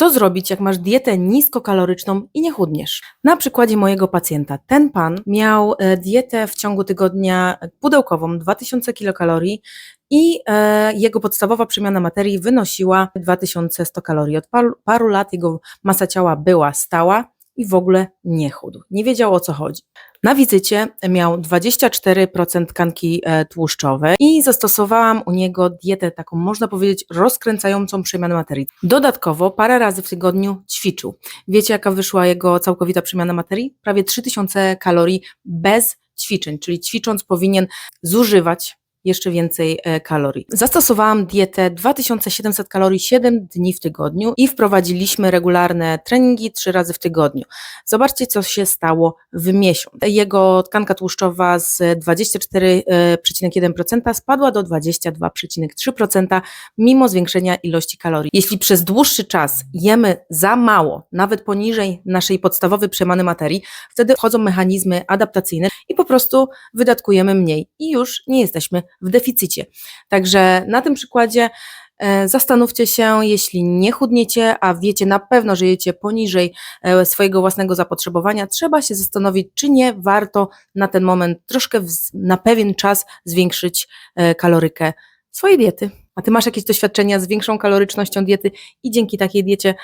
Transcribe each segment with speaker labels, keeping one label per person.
Speaker 1: Co zrobić, jak masz dietę niskokaloryczną i nie chudniesz? Na przykładzie mojego pacjenta. Ten pan miał e, dietę w ciągu tygodnia pudełkową 2000 kilokalorii i e, jego podstawowa przemiana materii wynosiła 2100 kalorii. Od paru, paru lat jego masa ciała była stała i w ogóle nie chudł. Nie wiedział o co chodzi. Na wizycie miał 24% tkanki e, tłuszczowej i zastosowałam u niego dietę taką, można powiedzieć, rozkręcającą przemianę materii. Dodatkowo parę razy w tygodniu ćwiczył. Wiecie, jaka wyszła jego całkowita przemiana materii? Prawie 3000 kalorii bez ćwiczeń, czyli ćwicząc powinien zużywać jeszcze więcej e, kalorii. Zastosowałam dietę 2700 kalorii 7 dni w tygodniu i wprowadziliśmy regularne treningi 3 razy w tygodniu. Zobaczcie, co się stało w miesiąc. Jego tkanka tłuszczowa z 24,1% spadła do 22,3% mimo zwiększenia ilości kalorii. Jeśli przez dłuższy czas jemy za mało, nawet poniżej naszej podstawowej przemiany materii, wtedy wchodzą mechanizmy adaptacyjne i po prostu wydatkujemy mniej i już nie jesteśmy w deficycie. Także na tym przykładzie e, zastanówcie się, jeśli nie chudniecie, a wiecie na pewno, że jecie poniżej e, swojego własnego zapotrzebowania, trzeba się zastanowić, czy nie warto na ten moment troszkę na pewien czas zwiększyć e, kalorykę swojej diety. A ty masz jakieś doświadczenia z większą kalorycznością diety i dzięki takiej diecie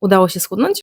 Speaker 1: udało się schudnąć?